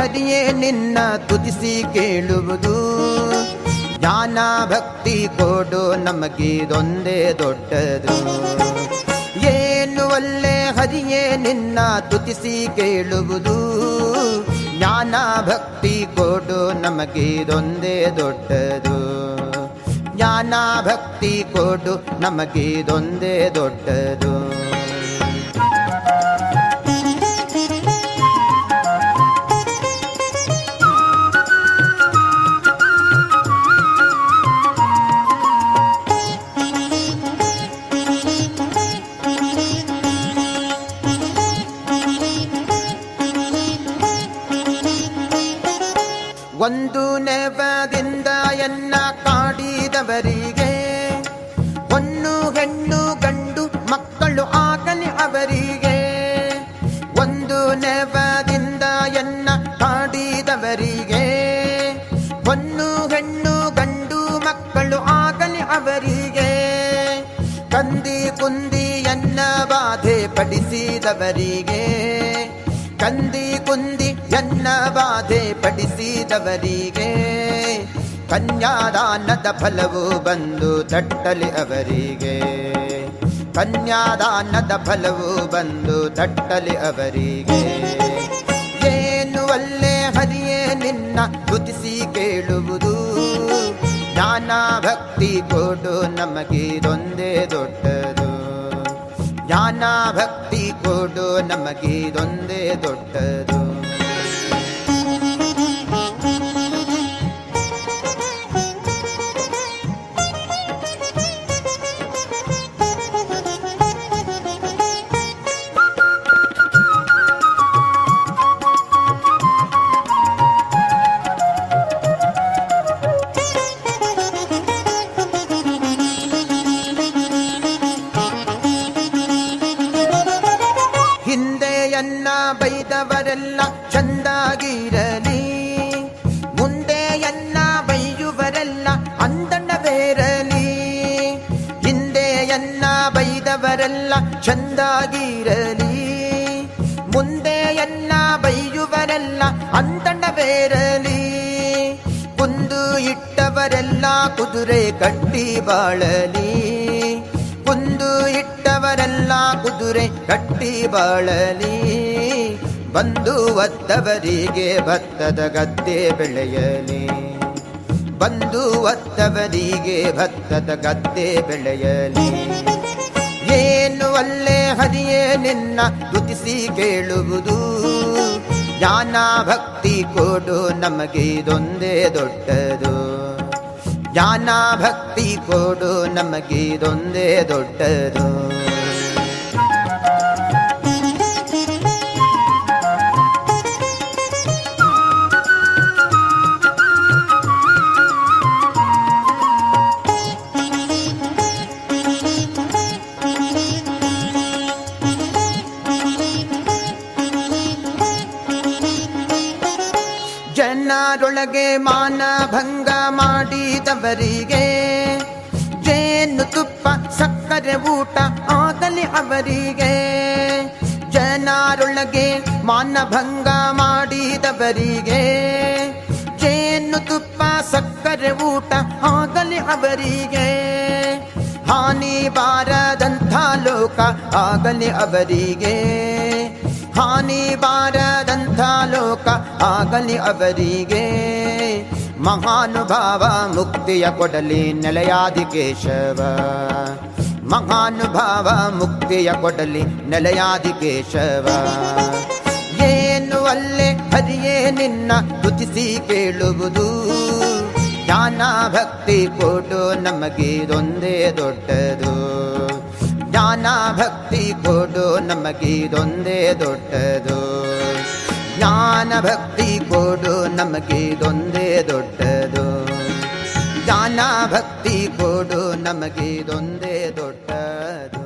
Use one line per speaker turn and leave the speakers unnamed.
ಹರಿಯೇ ನಿನ್ನ ತುದಿಸಿ ಕೇಳುವುದು. ಜ್ಞಾನ ಭಕ್ತಿ ಕೊಡು ನಮಗಿದೊಂದೇ ದೊಡ್ಡದು. ಏನು ಒಳ್ಳೆ ಹರಿಯೇ ನಿನ್ನ ತುತಿಸಿ ಕೇಳುವುದು. ಜ್ಞಾನ ಭಕ್ತಿ ಕೊಡು ನಮಗಿದೊಂದೇ ದೊಡ್ಡದು. ಜ್ಞಾನ ಭಕ್ತಿ ಕೊಡು ನಮಗಿದೊಂದೇ ದೊಡ್ಡದು. ಒಂದು ನೆವದಿಂದ ಎನ್ನ ಕಾಡಿದವರಿಗೆ, ಒಂದು ಹೆಣ್ಣು ಗಂಡು ಮಕ್ಕಳು ಆಗಲಿ ಅವರಿಗೆ, ಒಂದು ನೆವದಿಂದ ಎನ್ನ ಕಾಡಿದವರಿಗೆ, ಒಂದು ಹೆಣ್ಣು ಗಂಡು ಮಕ್ಕಳು ಆಗಲಿ ಅವರಿಗೆ, ಕಂದಿ ಕುಂದಿ ಎನ್ನ ಬಾಧೆ ಪಡಿಸಿದವರಿಗೆ, ಕಂದಿ ಕುಂದಿ ಎನ್ನ ಬಾಧೆ ಪಡಿಸಿದವರಿಗೆ, ಕನ್ಯಾದಾನದ ಫಲವು ಬಂದು ತಟ್ಟಲಿ ಅವರಿಗೆ, ಕನ್ಯಾದಾನದ ಫಲವು ಬಂದು ತಟ್ಟಲಿ ಅವರಿಗೆ. ಏನು ಒಳ್ಳೆ ಹರಿಯೇ ನಿನ್ನ ಗುತಿಸಿ ಕೇಳುವುದು, ಜ್ಞಾನ ಭಕ್ತಿ ಕೊಡು ನಮಗಿದೊಂದೇ ದೊಡ್ಡದು. ಜ್ಞಾನ ಭಕ್ತಿ ಕೊಡು ನಮಗಿದೊಂದೇ ದೊಡ್ಡದು. ಬೈದವರೆಲ್ಲ ಚಂದಾಗಿರಲಿ ಮುಂದೆ ಎನ್ನ ಬೈಯುವರೆಲ್ಲ ಅಂದಣ್ಣವೇರಲಿ ಹಿಂದೆ ಎನ್ನ ಬೈದವರೆಲ್ಲ ಚಂದಾಗಿರಲಿ ಮುಂದೆ ಎನ್ನ ಬೈಯುವರೆಲ್ಲ ಅಂದಣ್ಣವೇರಲಿ ಕುಂದು ಇಟ್ಟವರೆಲ್ಲ ಕುದುರೆ ಕಟ್ಟಿ ಬಾಳಲಿ ಕುಂದು ಇಟ್ಟವರೆಲ್ಲ ಕುದುರೆ ಕಟ್ಟಿ ಬಾಳಲಿ ಬಂದು ಒತ್ತವರಿಗೆ ಭತ್ತದ ಗದ್ದೆ ಬೆಳೆಯಲಿ. ಬಂದು ಒತ್ತವರಿಗೆ ಭತ್ತದ ಗದ್ದೆ ಬೆಳೆಯಲಿ. ಏನು ಒಳ್ಳೆ ಹರಿಯೇ ನಿನ್ನ ದುತಿಸಿ ಕೇಳುವುದು. ಜ್ಞಾನ ಭಕ್ತಿ ಕೊಡು ನಮಗಿದೊಂದೇ ದೊಡ್ಡದು. ಜ್ಞಾನ ಭಕ್ತಿ ಕೊಡು ನಮಗಿದೊಂದೇ ದೊಡ್ಡದು. ಜನರೊಳಗೆ ಮಾನಭಂಗ ಮಾಡಿದವರಿಗೆ ಜೇನು ತುಪ್ಪ, ಸಕ್ಕರೆ ಊಟ ಆಗಲಿ ಅವರಿಗೆ. ಜನರೊಳಗೆ ಮಾನಭಂಗ ಮಾಡಿದವರಿಗೆ ಜೇನು ತುಪ್ಪ, ಸಕ್ಕರೆ ಊಟ ಆಗಲಿ ಅವರಿಗೆ. ಹಾನಿ ಬಾರದಂಥ ಲೋಕ ಆಗಲಿ ಅವರಿಗೆ. ಹಾನಿ ಲೋಕ ಆಗಲಿ ಅವರಿಗೆ. ಮಹಾನುಭಾವ ಮುಕ್ತಿಯ ಕೊಡಲಿ ನೆಲೆಯಾದಿ ಕೇಶವ ಮಹಾನುಭಾವ ಮುಕ್ತಿಯ ಕೊಡಲಿ ನೆಲೆಯಾದಿ ಕೇಶವ ಏನು ಅಲ್ಲೇ ಹರಿಯೇ ನಿನ್ನ ತುತಿಸಿ ಕೇಳುವುದು. ಜ್ಞಾನ ಭಕ್ತಿ ಕೊಡು ನಮಗಿದೊಂದೇ ದೊಡ್ಡದು. ಜ್ಞಾನ ಭಕ್ತಿ ಕೊಡು ನಮಗಿದೊಂದೇ ದೊಡ್ಡದು. ಜ್ಞಾನ ಭಕ್ತಿ ಕೊಡು ನಮಗಿದೊಂದೇ ದೊಡ್ಡದು. ಜ್ಞಾನ ಭಕ್ತಿ ಕೊಡು ನಮಗಿದೊಂದೇ ದೊಡ್ಡದು.